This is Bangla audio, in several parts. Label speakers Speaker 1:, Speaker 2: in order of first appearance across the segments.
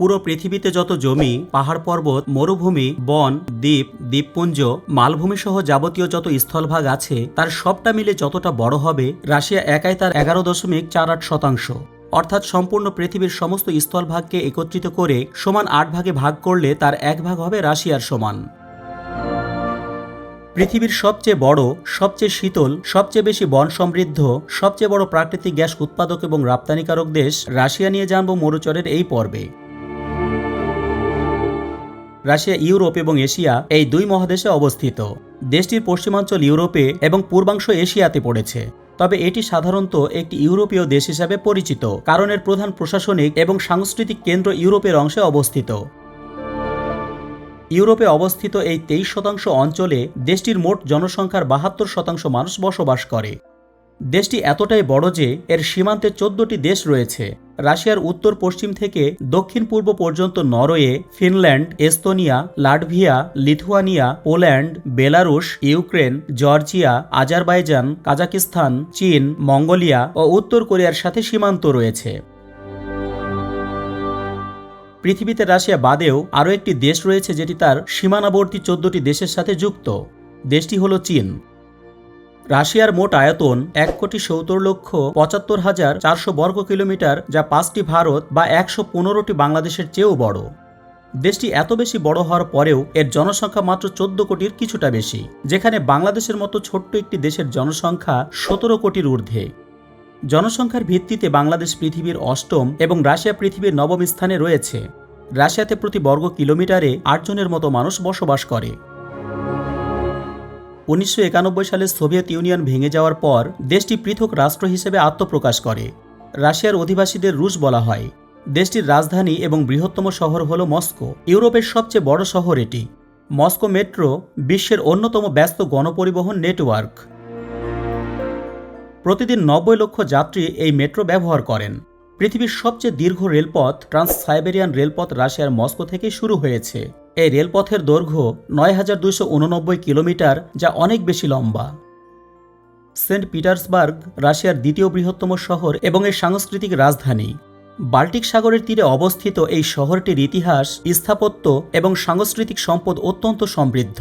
Speaker 1: পুরো পৃথিবীতে যত জমি, পাহাড় পর্বত, মরুভূমি, বন, দ্বীপ, দ্বীপপুঞ্জ মালভূমি সহ যাবতীয় যত স্থলভাগ আছে, তার সবটা মিলে যতটা বড় হবে, রাশিয়া একাই তার এগারো দশমিক চার আট শতাংশ। অর্থাৎ সম্পূর্ণ পৃথিবীর সমস্ত স্থলভাগকে একত্রিত করে সমান আট ভাগে ভাগ করলে তার এক ভাগ হবে রাশিয়ার সমান। পৃথিবীর সবচেয়ে বড়, সবচেয়ে শীতল, সবচেয়ে বেশি বন সমৃদ্ধ, সবচেয়ে বড় প্রাকৃতিক গ্যাস উৎপাদক এবং রপ্তানিকারক দেশ রাশিয়া নিয়ে জানব মরুচরের এই পর্বে। রাশিয়া, ইউরোপ এবং এশিয়া এই দুই মহাদেশে অবস্থিত। দেশটির পশ্চিমাঞ্চল ইউরোপে এবং পূর্বাংশ এশিয়াতে পড়েছে। তবে এটি সাধারণত একটি ইউরোপীয় দেশ হিসাবে পরিচিত, কারণ এর প্রধান প্রশাসনিক এবং সাংস্কৃতিক কেন্দ্র ইউরোপের অংশে অবস্থিত। ইউরোপে অবস্থিত এই তেইশ শতাংশ অঞ্চলে দেশটির মোট জনসংখ্যার বাহাত্তর শতাংশ মানুষ বসবাস করে। দেশটি এতটাই বড় যে এর সীমান্তে চোদ্দটি দেশ রয়েছে। রাশিয়ার উত্তর পশ্চিম থেকে দক্ষিণ পূর্ব পর্যন্ত Norway, Finland, Estonia, Latvia, Lithuania, Poland, Belarus, Ukraine, Georgia, Azerbaijan, Kazakhstan, চীন, মঙ্গোলিয়া ও উত্তর কোরিয়ার সাথে সীমান্ত রয়েছে। পৃথিবীতে রাশিয়া বাদেও আরও একটি দেশ রয়েছে যেটি তার সীমানাবর্তী চোদ্দটি দেশের সাথে যুক্ত। দেশটি হল চীন। রাশিয়ার মোট আয়তন এক কোটি সত্তর লক্ষ পঁচাত্তর হাজার চারশো বর্গ কিলোমিটার, যা পাঁচটি ভারত বা একশো পনেরোটি বাংলাদেশের চেয়েও বড়। দেশটি এত বেশি বড় হওয়ার পরেও এর জনসংখ্যা মাত্র চোদ্দ কোটির কিছুটা বেশি, যেখানে বাংলাদেশের মতো ছোট্ট একটি দেশের জনসংখ্যা সতেরো কোটির ঊর্ধ্বে। জনসংখ্যার ভিত্তিতে বাংলাদেশ পৃথিবীর অষ্টম এবং রাশিয়া পৃথিবীর নবম স্থানে রয়েছে। রাশিয়াতে প্রতি বর্গ কিলোমিটারে আটজনের মতো মানুষ বসবাস করে। উনিশশো একানব্বই সালে সোভিয়েত ইউনিয়ন ভেঙে যাওয়ার পর দেশটি পৃথক রাষ্ট্র হিসেবে আত্মপ্রকাশ করে, রাশিয়ার অধিবাসীদের রুশ বলা হয়। দেশটির রাজধানী এবং বৃহত্তম শহর হল মস্কো, ইউরোপের সবচেয়ে বড় শহর এটি। মস্কো মেট্রো বিশ্বের অন্যতম ব্যস্ত গণপরিবহন নেটওয়ার্ক। প্রতিদিন নব্বই লক্ষ যাত্রী এই মেট্রো ব্যবহার করেন। পৃথিবীর সবচেয়ে দীর্ঘ রেলপথ ট্রান্স সাইবেরিয়ান রেলপথ রাশিয়ার মস্কো থেকে শুরু হয়েছে। এই রেলপথের দৈর্ঘ্য নয় হাজার উননব্বই কিলোমিটার, যা অনেক বেশি লম্বা। সেন্ট পিটার্সবার্গ, রাশিয়ার দ্বিতীয় বৃহত্তম শহর এবং এর সাংস্কৃতিক রাজধানী। বাল্টিক সাগরের তীরে অবস্থিত এই শহরটির ইতিহাস, স্থাপত্য এবং সাংস্কৃতিক সম্পদ অত্যন্ত সমৃদ্ধ।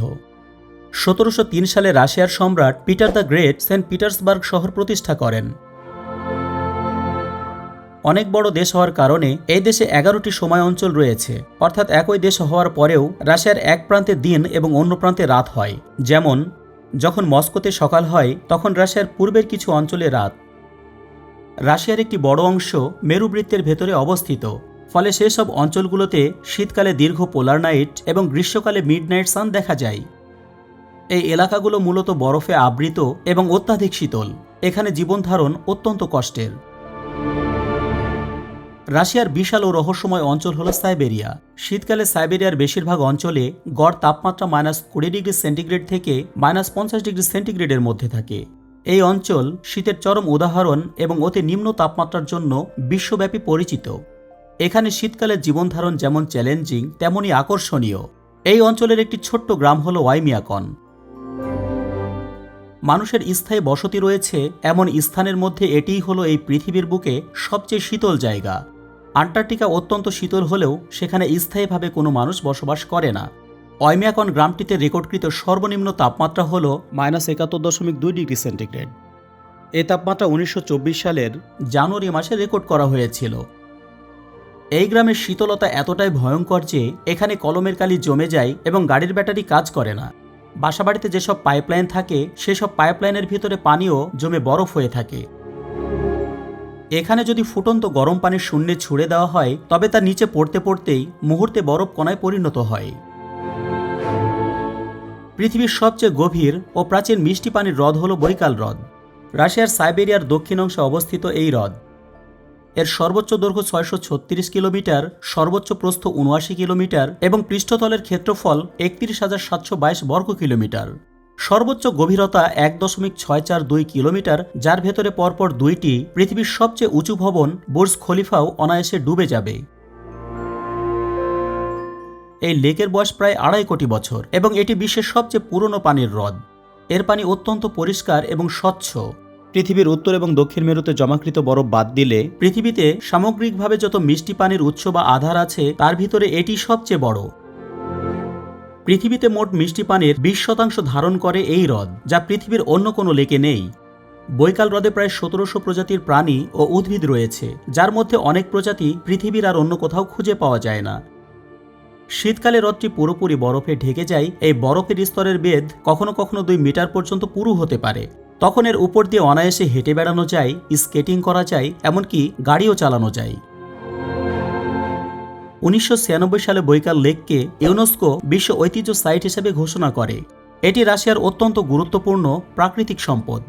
Speaker 1: সতেরোশো তিন সালে রাশিয়ার সম্রাট Peter the Great Saint Petersburg শহর প্রতিষ্ঠা করেন। অনেক বড় দেশ হওয়ার কারণে এই দেশে এগারোটি সময় অঞ্চল রয়েছে। অর্থাৎ একই দেশ হওয়ার পরেও রাশিয়ার এক প্রান্তে দিন এবং অন্য প্রান্তে রাত হয়। যেমন, যখন মস্কোতে সকাল হয়, তখন রাশিয়ার পূর্বের কিছু অঞ্চলে রাত। রাশিয়ার একটি বড় অংশ মেরুবৃত্তের ভেতরে অবস্থিত। ফলে সেসব অঞ্চলগুলোতে শীতকালে দীর্ঘ পোলার নাইট এবং গ্রীষ্মকালে মিড নাইট সান দেখা যায়। এই এলাকাগুলো মূলত বরফে আবৃত এবং অত্যাধিক শীতল। এখানে জীবনধারণ অত্যন্ত কষ্টের। রাশিয়ার বিশাল ও রহস্যময় অঞ্চল হল সাইবেরিয়া। শীতকালে সাইবেরিয়ার বেশিরভাগ অঞ্চলে গড় তাপমাত্রা মাইনাস কুড়ি ডিগ্রি সেন্টিগ্রেড থেকে মাইনাস পঞ্চাশ ডিগ্রি সেন্টিগ্রেডের মধ্যে থাকে। এই অঞ্চল শীতের চরম উদাহরণ এবং অতি নিম্ন তাপমাত্রার জন্য বিশ্বব্যাপী পরিচিত। এখানে শীতকালের জীবনধারণ যেমন চ্যালেঞ্জিং, তেমনই আকর্ষণীয়। এই অঞ্চলের একটি ছোট্ট গ্রাম হল ওয়াইমিয়াকন। মানুষের স্থায়ী বসতি রয়েছে, এমন স্থানের মধ্যে এটিই হলো এই পৃথিবীর বুকে সবচেয়ে শীতল জায়গা। আন্টার্কটিকা অত্যন্ত শীতল হলেও সেখানে স্থায়ীভাবে কোনো মানুষ বসবাস করে না। অয়মিয়াকন গ্রামটিতে রেকর্ডকৃত সর্বনিম্ন তাপমাত্রা হল মাইনাস একাত্তর দশমিক দুই ডিগ্রি সেন্টিগ্রেড। এই তাপমাত্রা উনিশশো চব্বিশ সালের জানুয়ারি মাসে রেকর্ড করা হয়েছিল। এই গ্রামের শীতলতা এতটাই ভয়ঙ্কর যে এখানে কলমের কালি জমে যায় এবং গাড়ির ব্যাটারি কাজ করে না। বাসাবাড়িতে যেসব পাইপলাইন থাকে, সেসব পাইপলাইনের ভিতরে পানিও জমে বরফ হয়ে থাকে। এখানে যদি ফুটন্ত গরম পানির শূন্যে ছুড়ে দেওয়া হয়, তবে তা নিচে পড়তে পড়তেই মুহূর্তে বরফ কণায় পরিণত হয়। পৃথিবীর সবচেয়ে গভীর ও প্রাচীন মিষ্টি পানির হ্রদ হল বৈকাল হ্রদ। রাশিয়ার সাইবেরিয়ার দক্ষিণ অংশে অবস্থিত এই হ্রদ। এর সর্বোচ্চ দৈর্ঘ্য ছয়শো ছত্রিশ কিলোমিটার, সর্বোচ্চ প্রস্থ উনআশি কিলোমিটার এবং পৃষ্ঠতলের ক্ষেত্রফল একত্রিশ হাজার সাতশো বাইশ বর্গ কিলোমিটার। সর্বোচ্চ গভীরতা এক দশমিক ছয় চার দুই কিলোমিটার, যার ভেতরে পরপর দুইটি পৃথিবীর সবচেয়ে উঁচু ভবন, বুর্জ খলিফাও অনায়াসে ডুবে যাবে। এই লেকের বয়স প্রায় আড়াই কোটি বছর এবং এটি বিশ্বের সবচেয়ে পুরনো পানির হ্রদ। এর পানি অত্যন্ত পরিষ্কার এবং স্বচ্ছ। পৃথিবীর উত্তর এবং দক্ষিণ মেরুতে জমাকৃত বরফ বাদ দিলে পৃথিবীতে সামগ্রিকভাবে যত মিষ্টি পানির উৎস বা আধার আছে, তার ভিতরে এটি সবচেয়ে বড়। পৃথিবীতে মোট মিষ্টি পানির বিশ শতাংশ ধারণ করে এই হ্রদ, যা পৃথিবীর অন্য কোনো লেকে নেই। বৈকাল হ্রদে প্রায় সতেরোশো প্রজাতির প্রাণী ও উদ্ভিদ রয়েছে, যার মধ্যে অনেক প্রজাতি পৃথিবীর আর অন্য কোথাও খুঁজে পাওয়া যায় না। শীতকালে হ্রদটি পুরোপুরি বরফে ঢেকে যায়, এই বরফের স্তরের বেদ কখনো কখনো দুই মিটার পর্যন্ত পুরু হতে পারে। তখন এর উপর দিয়ে অনায়াসে হেঁটে বেড়ানো যায়, স্কেটিং করা যায়, এমনকি গাড়িও চালানো যায়। উনিশশো ছিয়ানব্বই সালে বৈকাল লেককে ইউনেস্কো বিশ্ব ঐতিহ্য সাইট হিসেবে ঘোষণা করে। এটি রাশিয়ার অত্যন্ত গুরুত্বপূর্ণ প্রাকৃতিক সম্পদ।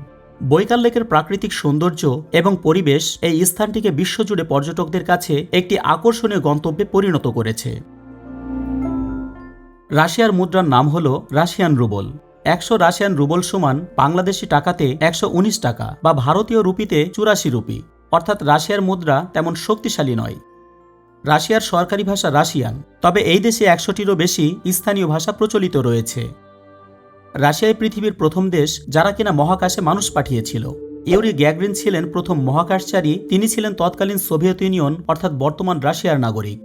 Speaker 1: বৈকাল লেকের প্রাকৃতিক সৌন্দর্য এবং পরিবেশ এই স্থানটিকে বিশ্বজুড়ে পর্যটকদের কাছে একটি আকর্ষণীয় গন্তব্যে পরিণত করেছে। রাশিয়ার মুদ্রার নাম হল রাশিয়ান রুবল। একশো রাশিয়ান রুবল সমান বাংলাদেশি টাকাতে একশো উনিশ টাকা বা ভারতীয় রুপিতে চুরাশি রুপি। অর্থাৎ রাশিয়ার মুদ্রা তেমন শক্তিশালী নয়। রাশিয়ার সরকারি ভাষা রাশিয়ান, তবে এই দেশে একশোটিরও বেশি স্থানীয় ভাষা প্রচলিত রয়েছে। রাশিয়াই পৃথিবীর প্রথম দেশ যারা কিনা মহাকাশে মানুষ পাঠিয়েছিল। ইউরি গ্যাগরিন ছিলেন প্রথম মহাকাশচারী, তিনি ছিলেন তৎকালীন সোভিয়েত ইউনিয়ন, অর্থাৎ বর্তমান রাশিয়ার নাগরিক।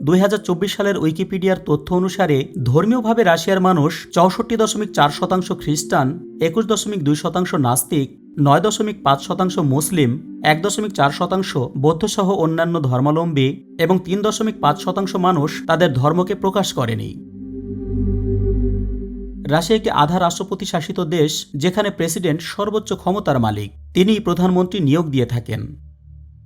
Speaker 1: দুই হাজার চব্বিশ সালের উইকিপিডিয়ার তথ্য অনুসারে, ধর্মীয়ভাবে রাশিয়ার মানুষ চৌষট্টি দশমিক চার শতাংশ খ্রিস্টান, একুশ দশমিক দুই শতাংশ নাস্তিক নয় দশমিক পাঁচ শতাংশ মুসলিম, এক দশমিক চার শতাংশ বৌদ্ধসহ অন্যান্য ধর্মাবলম্বী এবং তিন দশমিক পাঁচ শতাংশ মানুষ তাদের ধর্মকে প্রকাশ করেনি। রাশিয়া একটি আধা রাষ্ট্রপতি শাসিত দেশ যেখানে প্রেসিডেন্ট সর্বোচ্চ ক্ষমতার মালিক, তিনিই প্রধানমন্ত্রী নিয়োগ দিয়ে থাকেন।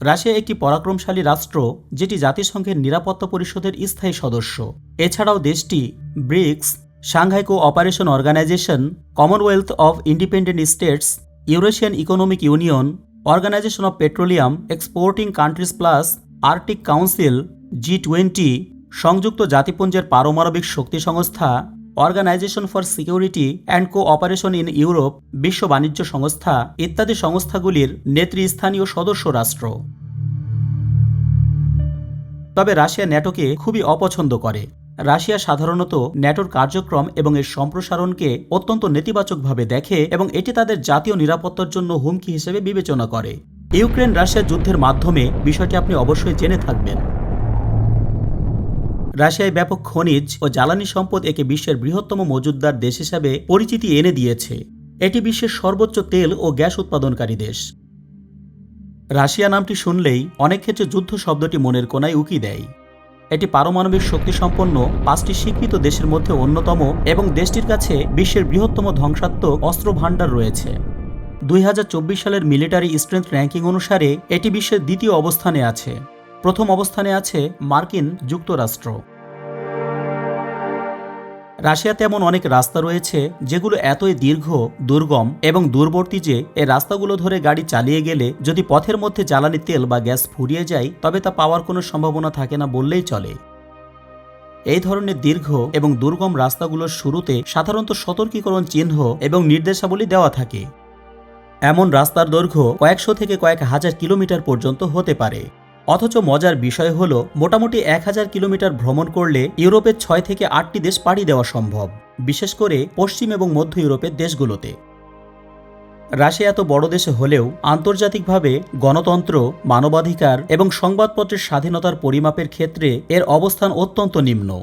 Speaker 1: রাশিয়া একটি পরাক্রমশালী রাষ্ট্র যেটি জাতিসংঘের নিরাপত্তা পরিষদের স্থায়ী সদস্য। এছাড়াও দেশটি BRICS Shanghai cooperation Organisation, Commonwealth of Independent States Eurasian Economic Union, Organisation of Petroleum Exporting Countries plus Arctic Council G twenty সংযুক্ত জাতিপুঞ্জের পারমাণবিক শক্তি সংস্থা, Organisation for Security and Cooperation in Europe, বিশ্ব বাণিজ্য সংস্থা ইত্যাদি সংস্থাগুলির নেতৃস্থানীয় সদস্য রাষ্ট্র। তবে রাশিয়া ন্যাটোকে খুবই অপছন্দ করে। রাশিয়া সাধারণত ন্যাটোর কার্যক্রম এবং এর সম্প্রসারণকে অত্যন্ত নেতিবাচকভাবে দেখে এবং এটি তাদের জাতীয় নিরাপত্তার জন্য হুমকি হিসেবে বিবেচনা করে। ইউক্রেন রাশিয়া যুদ্ধের মাধ্যমে বিষয়টি আপনি অবশ্যই জেনে থাকবেন। রাশিয়ায় ব্যাপক খনিজ ও জ্বালানি সম্পদ একে বিশ্বের বৃহত্তম মজুদদার দেশ হিসাবে পরিচিতি এনে দিয়েছে। এটি বিশ্বের সর্বোচ্চ তেল ও গ্যাস উৎপাদনকারী দেশ। রাশিয়া নামটি শুনলেই অনেক ক্ষেত্রে যুদ্ধ শব্দটি মনের কোনায় উকি দেয়। এটি পারমাণবিক শক্তি সম্পন্ন পাঁচটি স্বীকৃত দেশের মধ্যে অন্যতম এবং দেশটির কাছে বিশ্বের বৃহত্তম ধ্বংসাত্মক অস্ত্র ভাণ্ডার রয়েছে। দুই হাজার চব্বিশ সালের মিলিটারি স্ট্রেংথ র্যাঙ্কিং অনুসারে এটি বিশ্বের দ্বিতীয় অবস্থানে আছে। প্রথম অবস্থানে আছে মার্কিন যুক্তরাষ্ট্র। রাশিয়াতে এমন অনেক রাস্তা রয়েছে যেগুলো এতই দীর্ঘ, দুর্গম এবং দূরবর্তী যে এ রাস্তাগুলো ধরে গাড়ি চালিয়ে গেলে যদি পথের মধ্যে জ্বালানি তেল বা গ্যাস ফুরিয়ে যায়, তবে তা পাওয়ার কোনো সম্ভাবনা থাকে না বললেই চলে। এই ধরনের দীর্ঘ এবং দুর্গম রাস্তাগুলোর শুরুতে সাধারণত সতর্কীকরণ চিহ্ন এবং নির্দেশাবলী দেওয়া থাকে। এমন রাস্তার দৈর্ঘ্য কয়েকশো থেকে কয়েক হাজার কিলোমিটার পর্যন্ত হতে পারে। অথচ মজার বিষয় হল, মোটামুটি এক হাজার কিলোমিটার ভ্রমণ করলে ইউরোপের ছয় থেকে আটটি দেশ পাড়ি দেওয়া সম্ভব, বিশেষ করে পশ্চিম এবং মধ্য ইউরোপের দেশগুলোতে। রাশিয়া এত বড় দেশে হলেও আন্তর্জাতিকভাবে গণতন্ত্র, মানবাধিকার এবং সংবাদপত্রের স্বাধীনতার পরিমাপের ক্ষেত্রে এর অবস্থান অত্যন্ত নিম্ন।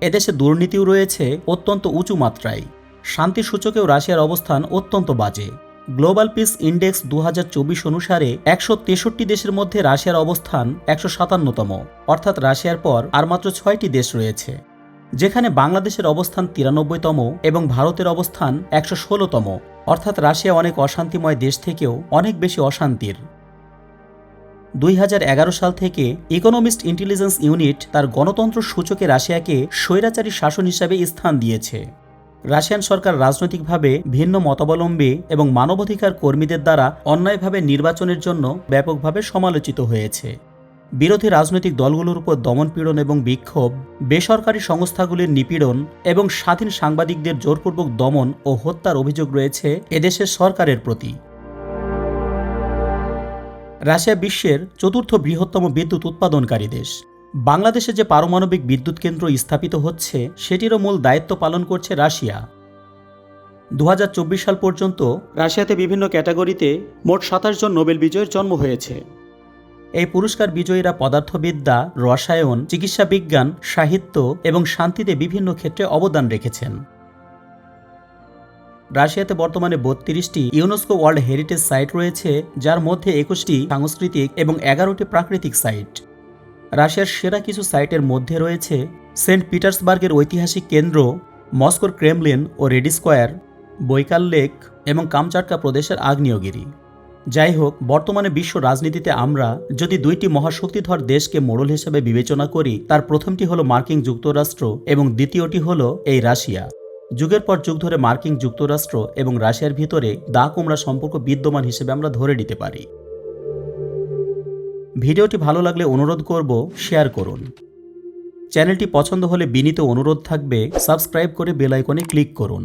Speaker 1: এদেশে দুর্নীতিও রয়েছে অত্যন্ত উঁচু মাত্রায়। শান্তি সূচকেও রাশিয়ার অবস্থান অত্যন্ত বাজে। গ্লোবাল পিস ইন্ডেক্স দু হাজার চব্বিশ অনুসারে একশো তেষট্টি দেশের মধ্যে রাশিয়ার অবস্থান একশো সাতান্নতম, অর্থাৎ রাশিয়ার পর আর মাত্র ছয়টি দেশ রয়েছে, যেখানে বাংলাদেশের অবস্থান তিরানব্বইতম এবং ভারতের অবস্থান একশো ষোলোতম, অর্থাৎ রাশিয়া অনেক অশান্তিময় দেশ থেকেও অনেক বেশি অশান্তির। দুই হাজার এগারো সাল থেকে ইকোনমিস্ট ইন্টেলিজেন্স ইউনিট তার গণতন্ত্র সূচকে রাশিয়াকে স্বৈরাচারী শাসন হিসাবে স্থান দিয়েছে। রাশিয়ান সরকার রাজনৈতিকভাবে ভিন্ন মতাবলম্বী এবং মানবাধিকার কর্মীদের দ্বারা অন্যায়ভাবে নির্বাচনের জন্য ব্যাপকভাবে সমালোচিত হয়েছে। বিরোধী রাজনৈতিক দলগুলোর উপর দমনপীড়ন এবং বিক্ষোভ, বেসরকারি সংস্থাগুলির নিপীড়ন এবং স্বাধীন সাংবাদিকদের জোরপূর্বক দমন ও হত্যার অভিযোগ রয়েছে এদেশের সরকারের প্রতি। রাশিয়া বিশ্বের চতুর্থ বৃহত্তম বিদ্যুৎ উৎপাদনকারী দেশ। বাংলাদেশে যে পারমাণবিক বিদ্যুৎ কেন্দ্র স্থাপিত হচ্ছে, সেটিরও মূল দায়িত্ব পালন করছে রাশিয়া। দু হাজার চব্বিশ সাল পর্যন্ত রাশিয়াতে বিভিন্ন ক্যাটাগরিতে মোট সাতাশ জন নোবেল বিজয়ের জন্ম হয়েছে। এই পুরস্কার বিজয়ীরা পদার্থবিদ্যা, রসায়ন, চিকিৎসা বিজ্ঞান, সাহিত্য এবং শান্তিতে বিভিন্ন ক্ষেত্রে অবদান রেখেছেন। রাশিয়াতে বর্তমানে বত্রিশটি ইউনেস্কো ওয়ার্ল্ড হেরিটেজ সাইট রয়েছে, যার মধ্যে একুশটি সাংস্কৃতিক এবং এগারোটি প্রাকৃতিক সাইট। রাশিয়ার সেরা কিছু সাইটের মধ্যে রয়েছে সেন্ট পিটার্সবার্গের ঐতিহাসিক কেন্দ্র, মস্কোর ক্রেমলিন ও রেডি স্কোয়ার, বৈকাল লেক এবং কামচাটকা প্রদেশের আগ্নেয়গিরি। যাই হোক বর্তমানে বিশ্ব রাজনীতিতে আমরা যদি দুইটি মহাশক্তিধর দেশকে মোড়ল হিসেবে বিবেচনা করি, তার প্রথমটি হলো মার্কিন যুক্তরাষ্ট্র এবং দ্বিতীয়টি হলো এই রাশিয়া। যুগের পর যুগ ধরে মার্কিন যুক্তরাষ্ট্র এবং রাশিয়ার ভিতরে দা কুমড়া সম্পর্ক বিদ্যমান হিসেবে আমরা ধরে নিতে পারি। ভিডিওটি ভালো লাগলে অনুরোধ করব শেয়ার করুন। চ্যানেলটি পছন্দ হলে বিনীত অনুরোধ থাকবে, সাবস্ক্রাইব করে বেলাইকনে ক্লিক করুন।